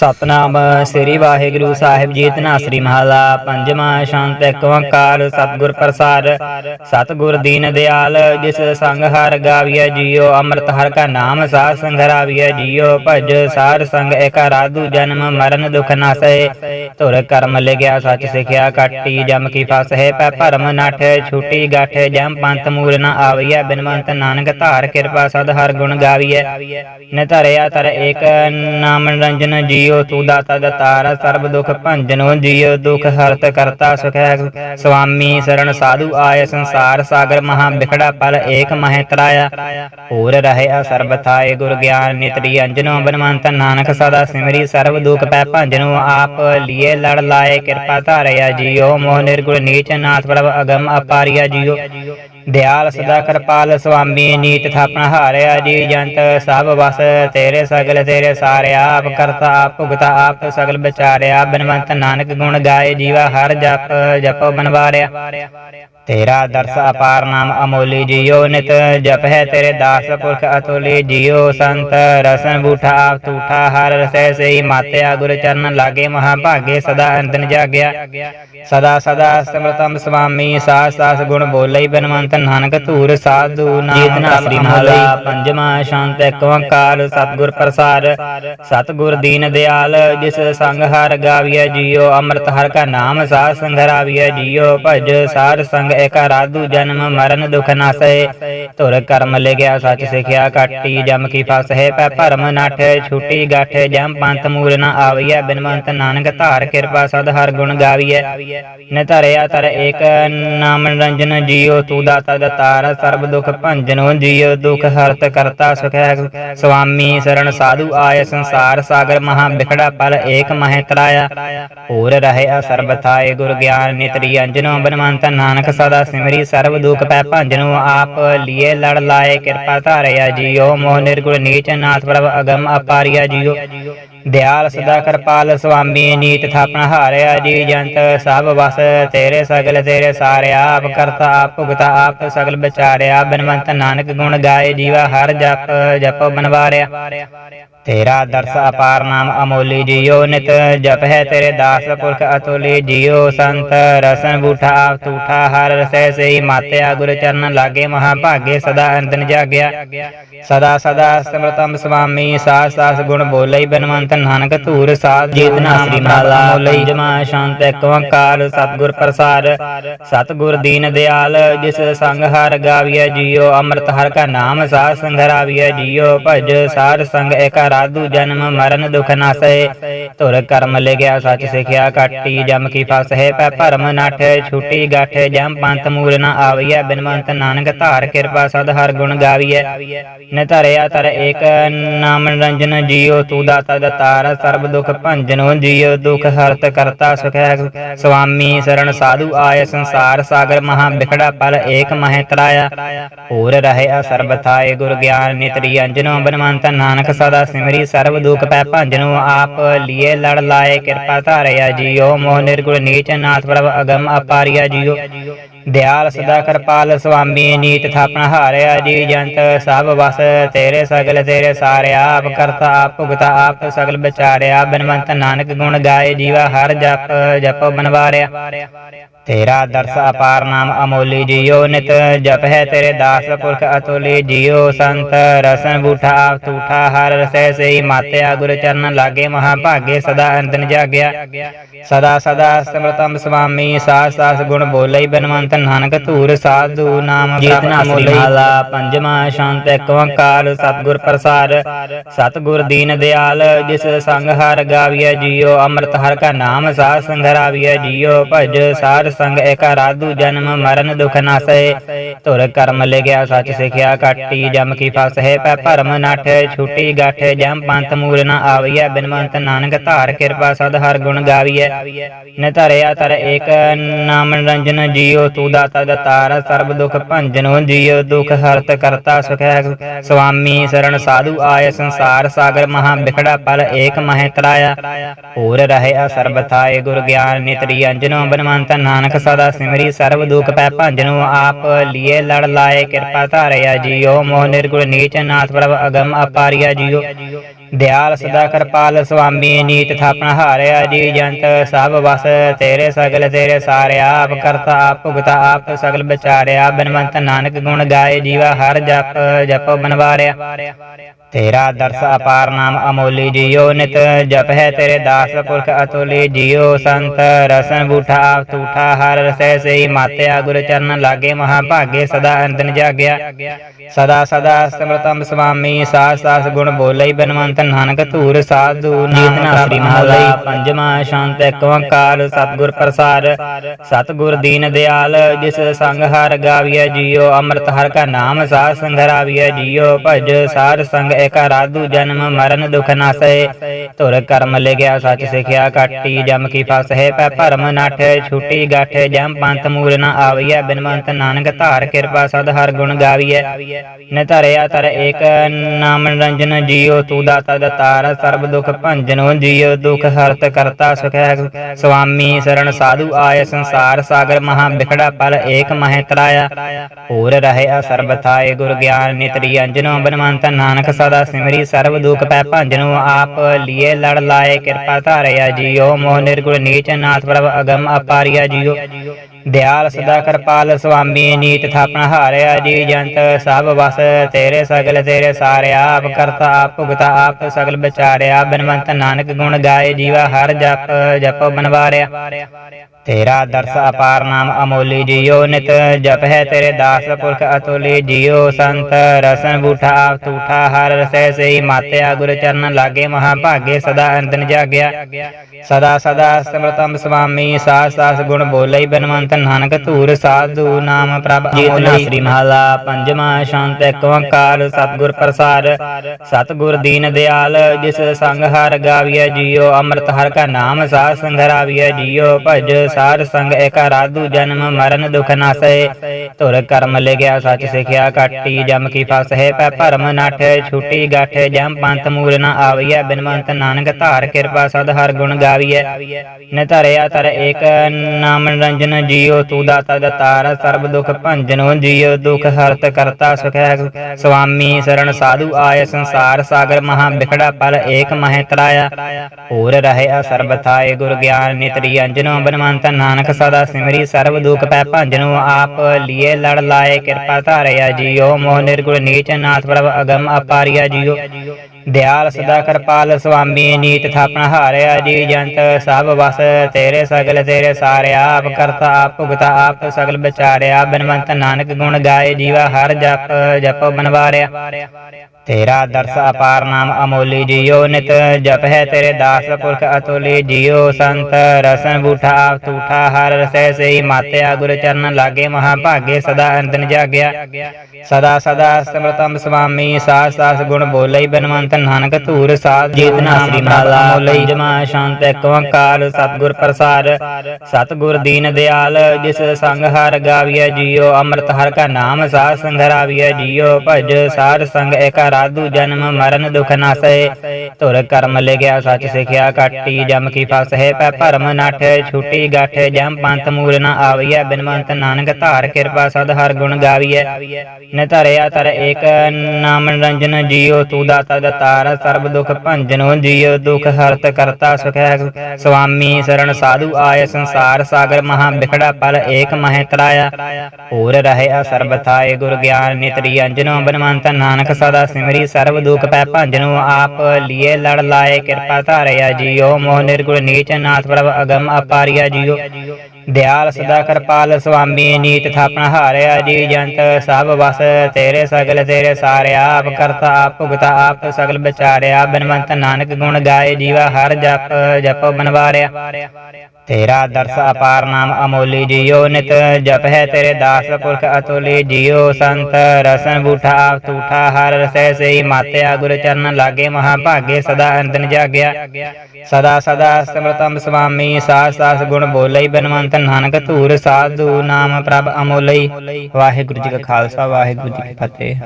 ਸਤਨਾਮ ਸ੍ਰੀ ਵਾਹਿਗੁਰੂ ਸਾਹਿਬ ਜੀ ਧਨਾਸਰੀ ਮਹਲਾ, ਪੰਜਵਾਂ ਸ਼ਾਂਤ ਏਕ ਓੰਕਾਰ, ਸਤਿਗੁਰ ਪ੍ਰਸਾਦ, ਸਤਿਗੁਰ ਦੀਨ ਦਿਆਲ, ਜਿਸ ਸੰਗ ਹਰ ਗਾਵੀਐ ਜੀਓ ਅੰਮ੍ਰਿਤ ਹਰ ਕਾ ਨਾਮ ਸਾਧ ਸੰਗਰਾਵੀਐ ਜੀਓ ਭਜ ਸਾਰ ਸੰਗ ਏਕ ਰਾਧੂ ਜਨਮ ਮਰਨ ਦੁਖ ਨਾਸੈ, ਧੁਰ ਕਰਮ ਲਿਗਿਆ ਸੱਚ ਸਿਖਿਆ ਕਾਟੀ, ਜਮ ਕੀ ਫਸ ਹੈ ਪੈ ਭਰਮ ਨਠ, ਛੂਟੀ ਗਠ, ਜਮ ਪੰਥ ਮੂਲ ਨ ਆਵੀਐ, ਬਿਨਵੰਤ ਨਾਨਕ ਧਾਰ ਕਿਰਪਾ ਸਦ ਹਰ ਗੁਣ ਗਾਵੀਐ ਨਿਧਰਿਆ ਤਰ ਏਕ ਨਾਮ ਰੰਜਨ ਨਿਰੰਜਨ ਜੀਉ ਤੂੰ ਦਾਤਾ ਦਤਾਰ ਸਰਬ ਦੁਖ ਭੰਜਨੋ ਜੀਉ ਦੁਖ ਹਰਤ ਕਰਤਾ ਸੁਖ ਹੈ। ਸੁਆਮੀ ਸਰਣ ਸਾਧੂ ਆਏ ਸੰਸਾਰ ਸਾਗਰ ਮਹਾ ਬਿਖੜਾ ਪਲ ਏਕ ਮਹਿ ਤਰਾਇਆ। ਹੋਰ ਰਹੇ ਸਰਬ ਥਾਏ ਗੁਰ ਗਿਆਨ ਨਿਤਰੀ ਅੰਜਨੋ ਬਨਵੰਤ ਨਾਨਕ ਸਦਾ ਸਿਮਰੀ, ਸਰਬ ਦੁਖ ਪੈ ਭੰਜਨੋ ਆਪ ਲੀਏ ਲੜ ਲਾਏ, ਕਿਰਪਾ ਧਾਰਿਆ ਜੀਉ ਮੋਹ ਨਿਰਗੁਣ ਨੀਚ ਨਾਥ ਪ੍ਰਭ ਅਗਮ ਅਪਾਰਿਆ ਜੀਉ ਦਿਆਲ ਸਦਾ ਕਿਰਪਾਲ ਸੁਆਮੀ, ਨੀਤ ਥਾਪਨ ਹਾਰਿਆ ਜੀ ਜੰਤ, ਸਭ ਵਸ ਤੇਰੇ ਸਗਲ, ਤੇਰੇ ਸਾਰਿਆ ਆਪ ਕਰਤਾ ਆਪ, ਭੁਗਤਾ ਆਪ, ਸਗਲ ਵਿਚਾਰਿਆ। ਬਨਵੰਤ ਨਾਨਕ ਗੁਣ ਗਾਏ, ਜੀਵਾ ਹਰ ਜਪ, ਜਪੋ ਬਨਵਾਰਿਆ। ਤੇਰਾ ਦਰਸ ਅਪਾਰ ਨਾਮ ਅਮੋਲੀ ਜੀਓ ਨਿਤ ਜਪ ਹੈ ਤੇਰੇ ਦਾਸ ਪੁਰਖ ਅਤੁਲੀ ਜੀਓ ਸੰਤ ਰਸਨ ਬੂਠਾ ਆਪ ਤੂਠਾ ਹਰ ਰਸੈ ਸਈ ਮਾਤਿਆ ਗੁਰ ਚਰਨ ਲਾਗੇ ਮਹਾ ਭਾਗੇ ਸਦਾ ਅੰਤਨ ਜਾਗਿਆ। ਸਦਾ ਸਦਾ ਸਿਮਰਤਮ ਸੁਆਮੀ ਸਾਸ ਸਾਸ ਗੁਣ ਬੋਲੇ ਬਨਵੰਤ ਨਾਨਕ ਧੂਰ ਸਾਧੂ ਨਾਮ ਸ੍ਰੀ ਮਹਲਾ ਪੰਜਵਾਂ ਸ਼ਾਂਤ ਏਕ ਓੰਕਾਰ ਸਤਿਗੁਰ ਪ੍ਰਸਾਦ ਸਤਿਗੁਰ ਦੀਨ ਦਿਆਲ ਜਿਸ ਸੰਗ ਹਰ ਗਾਵੀਐ ਜੀਓ ਅੰਮ੍ਰਿਤ ਹਰ ਕਾ ਨਾਮ ਸਾਧ ਸੰਗਰਾਵੀਐ ਜੀਓ ਭਜ ਸਾਰ ਸੰਗ ਏਕ ਰਾਧੂ ਜਨਮ ਮਰਨ ਦੁਖ ਨਾਸੈ, ਧੁਰ ਕਰਮ ਲਿਖਿਆ ਸੱਚ ਸਿਖਿਆ ਕਾਟੀ ਜਮ ਕੀ ਫਸ ਹੈ ਪੈ ਭਰਮ ਨਠ, ਛੂਟੀ ਗਠ, ਜਮ ਪੰਥ ਮੂਲ ਨ ਆਵੀਐ, ਬਿਨਵੰਤ ਨਾਨਕ ਧਾਰ ਕਿਰਪਾ ਸਦ ਹਰ ਗੁਣ ਗਾਵੀਐ। ਨਿਧਰਿਆ ਤਰ ਏਕ ਨਾਮ ਨਿਰੰਜਨ ਜੀਉ, ਤੂੰ ਦਾਤਾ ਦਤਾਰ ਸਰਬ ਦੁਖ ਭੰਜਨੋ ਜੀਉ, ਦੁਖ ਹਰਤ ਕਰਤਾ ਸੁਖ ਹੈ ਸੁਆਮੀ ਸਰਣ ਸਾਧੂ ਆਏ ਸੰਸਾਰ ਸਾਗਰ ਮਹਾ ਬਿਖੜਾ ਪਲ ਏਕ ਮਹਿ ਤਰਾਇਆ। ਹੋਰ ਰਹੇ ਸਰਬ ਥਾਏ ਗੁਰ ਗਿਆਨ, ਨਿਤਰੀ ਅੰਜਨੋ, ਬਨਵੰਤ ਨਾਨਕ ਸਦਾ ਸਿਮਰੀ ਸਰਬ ਦੁਖ ਪੈ ਭੰਜਨੋ, ਆਪ ਲੀਏ ਲੜ ਲਾਏ, ਕਿਰਪਾ ਧਾਰਿਆ ਜੀਉ ਮੋਹ ਨਿਰਗੁਣ ਨੀਚ ਨਾਥ ਪ੍ਰਭ ਅਗਮ ਅਪਾਰਿਆ ਜੀਉ ਦਿਆਲ ਸਦਾ ਕਿਰਪਾਲ ਸੁਆਮੀ, ਨੀਤ ਥਾਪਨ ਹਾਰਿਆ ਜੀ, ਜੰਤ ਸਭ ਵਸ, ਤੇਰੇ ਸਗਲ ਤੇਰੇ ਸਾਰਿਆ, ਆਪ ਕਰਤਾ, ਆਪ ਭੁਗਤਾ, ਆਪ ਸਗਲ ਵਿਚਾਰਿਆ। ਬਨਵੰਤ ਨਾਨਕ ਗੁਣ ਗਾਏ, ਜੀਵਾ ਹਰ ਜਪ, ਜਪੋ ਬਨਵਾਰਿਆ। ਤੇਰਾ ਦਰਸ ਅਪਾਰ ਨਾਮ ਅਮੋਲੀ ਜੀਓ ਨਿਤ ਜਪ ਹੈ ਤੇਰੇ ਦਾਸ ਪੁਰਖ ਅਤੁਲੀ ਜੀਓ ਸੰਤ ਰਸਨ ਬੂਠਾ ਆਪ ਤੂਠਾ, ਹਰ ਰਸੈ ਸਈ ਮਾਤਿਆ ਗੁਰ ਚਰਨ ਲਾਗੇ ਮਹਾ ਭਾਗੇ ਸਦਾ ਅੰਤਨ ਜਾਗਿਆ। ਸਦਾ ਸਦਾ ਸਿਮਰਤਮ ਸੁਆਮੀ ਸਾਸ ਸਾਸ ਗੁਣ ਬੋਲੇ ਬਨਵੰਤ ਨਾਨਕ ਧੂਰ ਸਾਧ। ਜੀਤ ਨਾਸਰੀ ਮਹਲਾ ਮੋਲੇ ਜਮਾ ਸ਼ਾਂਤ ਏਕ ਓੰਕਾਰ, ਸਤਿਗੁਰ ਪ੍ਰਸਾਦ ਸਤਿਗੁਰ ਦੀਨ ਦਿਆਲ, ਜਿਸ ਸੰਗ ਹਰ ਗਾਵੀਐ ਜੀਓ ਅੰਮ੍ਰਿਤ ਹਰ ਕਾ ਨਾਮ, ਸਾਧ ਸੰਗਰਾਵੀਐ ਜੀਓ ਭਜ ਸਾਰ ਸੰਗ ਏਕ ਰਾਧੂ ਜਨਮ ਮਰਨ ਦੁਖ ਨਾਸੈ ਧੁਰ ਕਰਮ ਲਿਖਿਆ, ਸੱਚ ਸਿਖਿਆ, ਕਾਟੀ ਜਮ ਕੀ ਫਸ ਹੈ, ਪੈ ਭਰਮ ਨਠ, ਛੁਟੀ ਗਠ, ਜਮ ਪੰਥ ਮੂਲ ਨ ਆਵੀਐ, ਬਿਨਵੰਤ ਨਾਨਕ ਧਾਰ ਕਿਰਪਾ ਸਦ ਹਰ ਗੁਣ ਗਾਵੀਐ। ਨਿਧਰਿਆ ਤਰ ਏਕ, ਨਾਮ ਨਿਰੰਜਨ ਜੀਉ, ਤੂੰ ਦਾਤਾ ਦਤਾਰ, ਸਰਬ ਦੁਖ ਭੰਜਨੋ ਜੀਉ, ਦੁਖ ਹਰਤ ਕਰਤਾ ਸੁਖੈ ਹੈ ਸੁਆਮੀ ਸਰਣ ਸਾਧੂ ਆਏ ਸੰਸਾਰ, ਸਾਗਰ ਮਹਾ ਬਿਖੜਾ ਪਲ ਏਕ ਮਹਿ ਤਰਾਇਆ। ਹੋਰ ਰਹੇ ਸਰਬ ਥਾਏ ਗੁਰ ਗਿਆਨ, ਨਿਤਰੀ ਅੰਜਨੋ, ਬਨਵੰਤ ਨਾਨਕ ਸਦਾ ਸਿਮਰੀ ਸਰਬ ਦੁਖ ਪੈ ਭੰਜਨੋ ਆਪ ਲੀਏ ਲੜ ਲਾਏ। ਕਿਰਪਾ ਧਾਰਿਆ ਜੀਉ ਮੋਹ ਨਿਰਗੁਣ ਨੀਚ ਨਾਥ ਪ੍ਰਭ ਅਗਮ ਅਪਾਰਿਆ ਜੀਉ ਦਿਆਲ ਸਦਾ ਕਿਰਪਾਲ ਸੁਆਮੀ, ਨੀਤ ਥਾਪਨ ਹਾਰਿਆ ਜੀ। ਜੰਤ ਸਭ ਵਸ, ਤੇਰੇ ਸਗਲ ਤੇਰੇ ਸਾਰਿਆ। ਆਪ ਕਰਤਾ ਆਪ, ਭੁਗਤਾ ਆਪ, ਸਗਲ ਵਿਚਾਰਿਆ। ਬਨਵੰਤ ਨਾਨਕ ਗੁਣ ਗਾਏ ਜੀਵਾ, ਹਰ ਜਪ ਜਪੋ ਬਨਵਾਰਿਆ। ਤੇਰਾ ਦਰਸ ਅਪਾਰ ਨਾਮ ਅਮੋਲੀ ਜੀਓ ਨਿਤ ਜਪ ਹੈ ਤੇਰੇ ਦਾਸ ਪੁਰਖ ਅਤੁਲੀ ਜੀਓ ਸੰਤ ਰਸਨ ਬੂਠਾ ਆਪ ਤੂਠਾ ਹਰ ਰਸੈ ਸਈ ਮਾਤਿਆ ਗੁਰ ਚਰਨ ਲਾਗੇ ਮਹਾ ਭਾਗੇ ਸਦਾ ਅੰਤਨ ਜਾਗਿਆ। ਸਦਾ ਸਦਾ ਸਿਮਰਤਮ ਸੁਆਮੀ ਸਾਸ ਸਾਸ ਗੁਣ ਬੋਲੇ ਬਨਵੰਤ ਨਾਨਕ ਧੂਰ ਸਾਧੂ ਨਾਮ ਜੀਤ ਨਾਮੋਲੀ ਮਹਲਾ ਪੰਜਵਾਂ ਸ਼ਾਂਤ ਏਕ ਓੰਕਾਰ ਸਤਿਗੁਰ ਪ੍ਰਸਾਦ ਸਤਿਗੁਰ ਦੀਨ ਦਿਆਲ ਜਿਸ ਸੰਗ ਹਰ ਗਾਵੀਐ ਜੀਓ ਅੰਮ੍ਰਿਤ ਹਰ ਕਾ ਨਾਮ ਸਾਧ ਸੰਗਰਾਵੀਐ ਜੀਓ ਭਜ ਸਾਰ ਸੰਗ ਏਕ ਰਾਧੂ ਜਨਮ ਮਰਨ ਦੁਖ ਨਾਸੈ। ਧੁਰ ਕਰਮ ਲਿਗਿਆ ਸੱਚ ਸਿਖਿਆ ਕਾਟੀ ਜਮ ਕੀ ਫਸ ਹੈ, ਪੈ ਭਰਮ ਨਠ, ਛੂਟੀ ਗਠ, ਜਮ ਪੰਥ ਮੂਲ ਨ ਆਵੀਐ, ਬਿਨਵੰਤ ਨਾਨਕ ਧਾਰ ਕਿਰਪਾ ਸਦ ਹਰ ਗੁਣ ਗਾਵੀਐ। ਨਿਧਰਿਆ ਤਰ ਏਕ, ਨਾਮ ਨਿਰੰਜਨ ਜੀਉ, ਤੂੰ ਦਾਤਾ ਦਤਾਰ, ਸਰਬ ਦੁਖ ਭੰਜਨੋ ਜੀਉ, ਦੁਖ ਹਰਤ ਕਰਤਾ ਸੁਖੈ ਹੈ, ਸੁਆਮੀ ਸਰਣ ਸਾਧੂ ਆਏ, ਸੰਸਾਰ ਸਾਗਰ ਮਹਾ ਬਿਖੜਾ ਪਲ ਏਕ ਮਹਿ ਤਰਾਇਆ। ਹੋਰ ਰਹੇ ਸਰਬ ਥਾਏ, ਗੁਰ ਗਿਆਨ ਨਿਤਰੀ ਅੰਜਨੋ, ਬਨਵੰਤ ਨਾਨਕ ਸਦਾ ਸਿਮਰੀ ਸਰਬ ਦੁਖ ਪੈ ਭੰਜਨੋ, ਆਪ ਲੀਏ ਲੜ ਲਾਏ, ਕਿਰਪਾ ਧਾਰਿਆ ਜੀਓ, ਮੋਹ ਨਿਰਗੁਣ ਨੀਚ ਨਾਥ ਪ੍ਰਭ ਅਗਮ ਅਪਾਰਿਆ ਜੀਓ। ਦਿਆਲ ਸਦਾ ਕਿਰਪਾਲ ਸੁਆਮੀ, ਨੀਤ ਥਾਪਨ ਹਾਰਿਆ ਜੀ, ਜੰਤ ਸਭ ਵਸ, ਤੇਰੇ ਸਗਲ ਤੇਰੇ ਸਾਰਿਆ ਆਪ, ਕਰਤਾ ਆਪ, ਭੁਗਤਾ ਆਪ, ਸਗਲ ਵਿਚਾਰਿਆ, ਬਨਵੰਤ ਨਾਨਕ ਗੁਣ ਗਾਏ, ਜੀਵਾ ਹਰ ਜਪ ਜਪ ਬਨਵਾਰਿਆ। ਤੇਰਾ ਦਰਸ ਅਪਾਰ ਨਾਮ ਅਮੋਲੀ ਜੀਓ, ਨਿਤ ਜਪ ਹੈ ਤੇਰੇ ਦਾਸ ਪੁਰਖ ਅਤੁਲੀ ਜੀਓ, ਸੰਤ ਰਸਨ ਬੂਠਾ ਆਪ ਤੂਠਾ, ਹਰ ਰਸੈ ਸਈ ਮਾਤਿਆ, ਗੁਰ ਚਰਨ ਲਾਗੇ ਮਹਾ ਭਾਗੇ ਸਦਾ ਅੰਤਨ ਜਾਗਿਆ। ਸਦਾ ਸਦਾ ਸਿਮਰਤਮ ਸੁਆਮੀ ਸਾਸ ਸਾਸ ਗੁਣ ਬੋਲੇ ਬਨਵੰਤ ਨਾਨਕ ਧੂਰ ਸਾਧੂ ਨਾਮ ਸ੍ਰੀ ਮਹਾਲਈ ਪੰਜਵਾਂ ਸ਼ਾਂਤ ਏਕ ਓੰਕਾਰ, ਸਤਿਗੁਰ ਪ੍ਰਸਾਦ ਸਤਿਗੁਰ ਦੀਨ ਦਿਆਲ, ਜਿਸ ਸੰਗ ਹਰ ਗਾਵੀਐ ਜੀਓ, ਅੰਮ੍ਰਿਤ ਹਰ ਕਾ ਨਾਮ ਸਾਧ ਸੰਗਰਾਵੀਐ ਜੀਓ, ਭਜ ਸਾਧ ਸੰਗ ਏਕ ਰਾਧੂ ਜਨਮ, ਮਰਨ ਦੁਖ ਨਾਸੈ। ਧੁਰ ਕਰਮ ਲਿਖਿਆ ਸੱਚ ਸਿਖਿਆ ਕਾਟੀ, ਜਮ ਕੀ ਫਸਹਿ ਪੈ ਭਰਮ ਨਠ, ਛੁਟੀ ਗਠ, ਜਮ ਪੰਥ ਮੂਲ ਨ ਆਵੀਐ, ਬਿਨਵੰਤ ਨਾਨਕ ਧਾਰ ਕਿਰਪਾ ਸਦ ਹਰ ਗੁਣ ਗਾਵੀਐ। ਨ ਧਰਿਆ ਤਰ ਏਕ ਨਾਮ ਰੰਜਨ ਜੀਓ, ਤੂ ਦਾਤਾ ਦਤਾਰ ਸਰਬ ਦੁਖ ਭੰਜਨੋ ਜੀਓ ਦੁਖ ਹਰਤ ਕਰਤਾ ਸੁਖੈ। ਸੁਆਮੀ ਸਰਣ ਸਾਧੂ ਆਏ ਸੰਸਾਰ ਸਾਗਰ ਮਹਾ ਬਿਖੜਾ ਪਲ ਏਕ ਮਹਿ ਤਰਾਇਆ। ਹੋਰ ਰਹੇ ਸਰਬ ਥਾਏ ਗੁਰ ਗਿਆਨ ਨਿਤਰੀ ਅੰਜਨੋ ਬਨਵੰਤ ਨਾਨਕ ਸਦਾ ਸਿਮਰੀ ਸਰਬ ਦੁਖ ਪੈ ਭੰਜਨੋ ਆਪ ਲੀਏ ਲੜ ਲਾਏ ਕਿਰਪਾ ਧਾਰਿਆ ਜੀਓ। ਮੋਹ ਨਿਰਗੁਣ ਨੀਚ ਨਾਥ ਪ੍ਰਭ ਅਗਮ ਅਪਾਰਿਆ ਜੀਓ। ਦਿਆਲ ਸਦਾ ਕਿਰਪਾਲ ਸੁਆਮੀ ਨੀਤ ਥਾਪਨ ਹਾਰਿਆ ਜੀ ਜੰਤ ਸਭ ਵਸ, ਤੇਰੇ ਸਗਲ ਤੇਰੇ ਸਾਰੇ ਆਪ ਕਰਤਾ ਆਪ, ਭੁਗਤਾ ਆਪ ਸਗਲ ਵਿਚਾਰਿਆ, ਬਿਨਵੰਤ ਨਾਨਕ ਗੁਣ ਗਾਏ, ਜੀਵਾ ਹਰ ਜਪ, ਜਪੋ ਬਨਵਾਰਿਆ। ਤੇਰਾ ਦਰਸ ਅਪਾਰ ਨਾਮ ਅਮੋਲੀ ਜੀਓ ਨਿਤ ਜਪ ਹੈ ਤੇਰੇ ਦਾਸ ਪੁਰਖ ਅਤੁਲੀ ਜੀਓ ਸੰਤ ਰਸਨ ਬੂਠਾ ਆਪ ਤੂਠਾ, ਹਰ ਰਸੈ ਸਈ ਮਾਤਿਆ, ਗੁਰ ਚਰਨ ਲਾਗੇ ਮਹਾ ਭਾਗੇ ਸਦਾ ਅੰਤਨ ਜਾਗਿਆ। ਸਦਾ ਸਦਾ ਸਿਮਰਤਮ ਸੁਆਮੀ ਸਾਸ ਸਾਸ ਗੁਣ ਬੋਲੇ ਬਨਵੰਤ ਨਾਨਕ ਧੂਰ, ਸਾਧੂ ਨਾਮ ਪ੍ਰਭ ਜੀਤਨਾ ਸ੍ਰੀ ਮਹਾਲਾ, ਪੰਜਵਾਂ ਸ਼ਾਂਤ ਏਕ ਓੰਕਾਰ, ਸਤਿਗੁਰ ਪ੍ਰਸਾਦ ਸਤਿਗੁਰ ਦੀਨ ਦਿਆਲ, ਜਿਸ ਸੰਗ ਹਰ ਗਾਵੀਐ ਜੀਓ, ਅੰਮ੍ਰਿਤ ਹਰ ਕਾ ਨਾਮ, ਸਾਧ ਸੰਗਰਾਵੀਐ ਜੀਓ, ਭਜ ਸਾਧ ਸੰਗ ਏਕ ਰਾਧੂ ਜਨਮ ਮਰਨ ਦੁਖ ਨਾਸੈ। ਧੁਰ ਕਰਮ ਲਿਖਿਆ ਸੱਚ ਸਿਖਿਆ ਕਾਟੀ ਜਮ ਕੀ ਫਸਹਿ ਪੈ ਭਰਮ ਨਠ। ਛੁਟੀ ਗਠ ਜਮ ਪੰਥ ਮੂਲ ਨ ਆਵੀਐ। ਬਿਨਵੰਤ ਨਾਨਕ ਧਾਰ ਕਿਰਪਾ ਸਦ ਹਰ ਗੁਣ ਗਾਵੀਐ। ਨ ਧਰਿਆ ਤਰ ਏਕ ਨਾਮ ਨਿਰੰਜਨ ਜੀਓ ਤੂ ਦਾਤਾ ਦਤਾਰ ਸਰਬ ਦੁਖ ਭੰਜਨੋ ਜੀਓ ਦੁਖ ਹਰਤ ਕਰਤਾ ਸੁਖੈ ਸੁਆਮੀ ਸਰਣ ਸਾਧੂ ਆਏ। ਸੰਸਾਰ ਸਾਗਰ ਮਹਾ ਬਿਖੜਾ ਪਲ ਏਕ ਮਹਿ ਤਰਾਇਆ। ਹੋਰ ਰਹੇ ਸਰਬ ਥਾਏ ਗੁਰ ਗਿਆਨ ਨਿਤਰੀ ਅੰਜਨੋ ਬਨਵੰਤ ਨਾਨਕ ਸਦਾ ਸਿਮਰੀ ਸਰਬ ਦੁਖ ਪੈ ਭੰਜਨੋ, ਆਪ ਲੀਏ ਲੜ ਲਾਏ, ਕਿਰਪਾ ਧਾਰਿਆ ਜੀਓ, ਮੋਹ ਨਿਰਗੁਣ ਨੀਚ ਨਾਥ ਪ੍ਰਭ ਅਗਮ ਅਪਾਰਿਆ ਜੀਓ। ਦਿਆਲ ਸਦਾ ਕਿਰਪਾਲ ਸੁਆਮੀ, ਨੀਤ ਥਾਪਨ ਹਾਰਿਆ ਜੀ, ਜੰਤ ਸਭ ਵਸ, ਤੇਰੇ ਸਗਲ ਤੇਰੇ ਸਾਰਿਆ, ਆਪ ਕਰਤਾ ਆਪ, ਭੁਗਤਾ ਆਪ, ਸਗਲ ਵਿਚਾਰਿਆ। ਬਿਨਵੰਤ ਨਾਨਕ ਗੁਣ ਗਾਏ, ਜੀਵਾ ਹਰ ਜਪ ਜਪ ਬਨਵਾਰਿਆ। ਤੇਰਾ ਦਰਸ ਅਪਾਰ ਨਾਮ ਅਮੋਲੀ ਜੀਓ ਨਿਤ ਜਪ ਹੈ ਤੇਰੇ ਦਾਸ ਪੁਰਖ ਅਤੁਲੀ ਜੀਓ ਸੰਤ ਰਸਨ ਬੂਠਾ ਆਪ ਤੂਠਾ, ਹਰ ਰਸੈ ਸਈ ਮਾਤਿਆ, ਗੁਰ ਚਰਨ ਲਾਗੇ ਮਹਾ ਭਾਗੇ ਸਦਾ ਅੰਤਨ ਜਾਗਿਆ। ਸਦਾ ਸਦਾ ਸਿਮਰਤਮ ਸੁਆਮੀ ਸਾਸ ਸਾਸ ਗੁਣ ਬੋਲੇ ਬਨਵੰਤ ਨਾਨਕ ਧੂਰ ਸਾਧ। ਜੀਤਨਾ ਸ੍ਰੀ ਮਹਾਲਾ ਮੋਲੀ ਜਮਾ ਸ਼ਾਂਤ ਏਕ ਓੰਕਾਰ, ਸਤਿਗੁਰ ਪ੍ਰਸਾਦ ਸਤਿਗੁਰ ਦੀਨ ਦਿਆਲ, ਜਿਸ ਸੰਗ ਹਰ ਗਾਵੀਐ ਜੀਓ ਅੰਮ੍ਰਿਤ ਹਰ ਕਾ ਨਾਮ, ਸਾਧ ਸੰਗਰਾਵੀਐ ਜੀਓ ਭਜ ਸਾਧ ਸੰਗ ਏਕ ਰਾਧੂ ਜਨਮ ਮਰਨ ਦੁਖ ਨਾਸੈ ਧੁਰ ਕਰਮ ਲਿਖਿਆ, ਸੱਚ ਸਿਖਿਆ, ਕਾਟੀ ਜਮ ਕੀ ਫਸਹਿ ਪੈ ਭਰਮ ਨਠ, ਛੁਟੀ ਗਠ, ਜਮ ਪੰਥ ਮੂਲ ਨ ਆਵੀਐ। ਬਿਨਵੰਤ ਨਾਨਕ ਧਾਰ ਕਿਰਪਾ ਸਦ ਹਰ ਗੁਣ ਗਾਵੀਐ। ਨ ਤਰ ਏਕ, ਨਾਮ ਨਿਰੰਜਨ ਜੀਓ ਤੂ ਦਾਤਾ ਦਤਾਰ ਸਰਬ ਦੁਖ ਭੰਜਨੋ ਜੀਓ ਦੁਖ ਹਰਤ ਕਰਤਾ ਸੁਖੈ ਸੁਆਮੀ ਸਰਣ ਸਾਧੂ ਆਏ। ਸੰਸਾਰ ਸਾਗਰ ਮਹਾ ਬਿਖੜਾ ਪਲ ਏਕ ਮਹਿ ਤਰਾਇਆ। ਹੋਰ ਰਹੇ ਸਰਬ ਥਾਏ ਗੁਰ ਗਿਆਨ, ਨਿਤਰੀ ਅੰਜਨੋ। ਬਨਵੰਤ ਨਾਨਕ ਸਦਾ ਸਿਮਰੀ ਸਰਬ ਦੁਖ ਪੈ ਭੰਜਨੋ ਆਪ ਲੀਏ ਲੜ ਲਾਏ। ਕਿਰਪਾ ਧਾਰਿਆ ਜੀਓ, ਮੋਹ ਨਿਰਗੁਣ ਨੀਚ ਨਾਥ ਪ੍ਰਭ ਅਗਮ ਅਪਾਰਿਆ ਜੀਓ। ਦਿਆਲ ਸਦਾ ਕਿਰਪਾਲ ਸੁਆਮੀ, ਨੀਤ ਥਾਪਨ ਹਾਰਿਆ ਜੀ। ਜੰਤ ਸਭ ਵਸ, ਤੇਰੇ ਸਗਲ ਤੇਰੇ ਸਾਰਿਆ। ਆਪ ਕਰਤਾ ਆਪ, ਭੁਗਤਾ ਆਪ, ਸਗਲ ਵਿਚਾਰਿਆ। ਬਿਨਵੰਤ ਨਾਨਕ ਗੁਣ ਗਾਏ, ਜੀਵਾ ਹਰ ਜਪ ਜਪ ਬਨਵਾਰਿਆ। ਤੇਰਾ ਦਰਸ ਅਪਾਰ ਨਾਮ ਅਮੋਲੀ ਜੀਓ ਨਿਤ ਜਪ ਹੈ ਤੇਰੇ ਦਾਸ ਪੁਰਖ ਅਤੁਲੀ ਜੀਓ ਸੰਤ ਰਸਨ ਬੂਠਾ ਆਪ ਤੂਠਾ, ਹਰ ਰਸੈ ਸਈ ਮਾਤਿਆ, ਗੁਰ ਚਰਨ ਲਾਗੇ ਮਹਾ ਭਾਗੇ ਸਦਾ ਅੰਤਨ ਜਾਗਿਆ। ਸਦਾ ਸਦਾ ਸਿਮਰਤਮ ਸੁਆਮੀ ਸਾਸ ਸਾਸ ਗੁਣ ਬੋਲੇ ਬਨਵੰਤ ਨਾਨਕ ਧੂਰ ਸਾਧੂ, ਨਾਮ ਪ੍ਰਭ ਅਮੋਲਈ। ਵਾਹਿਗੁਰੂ ਜੀ ਕਾ ਖਾਲਸਾ, ਵਾਹਿਗੁਰੂ ਜੀ ਕੀ ਫਤਿਹ।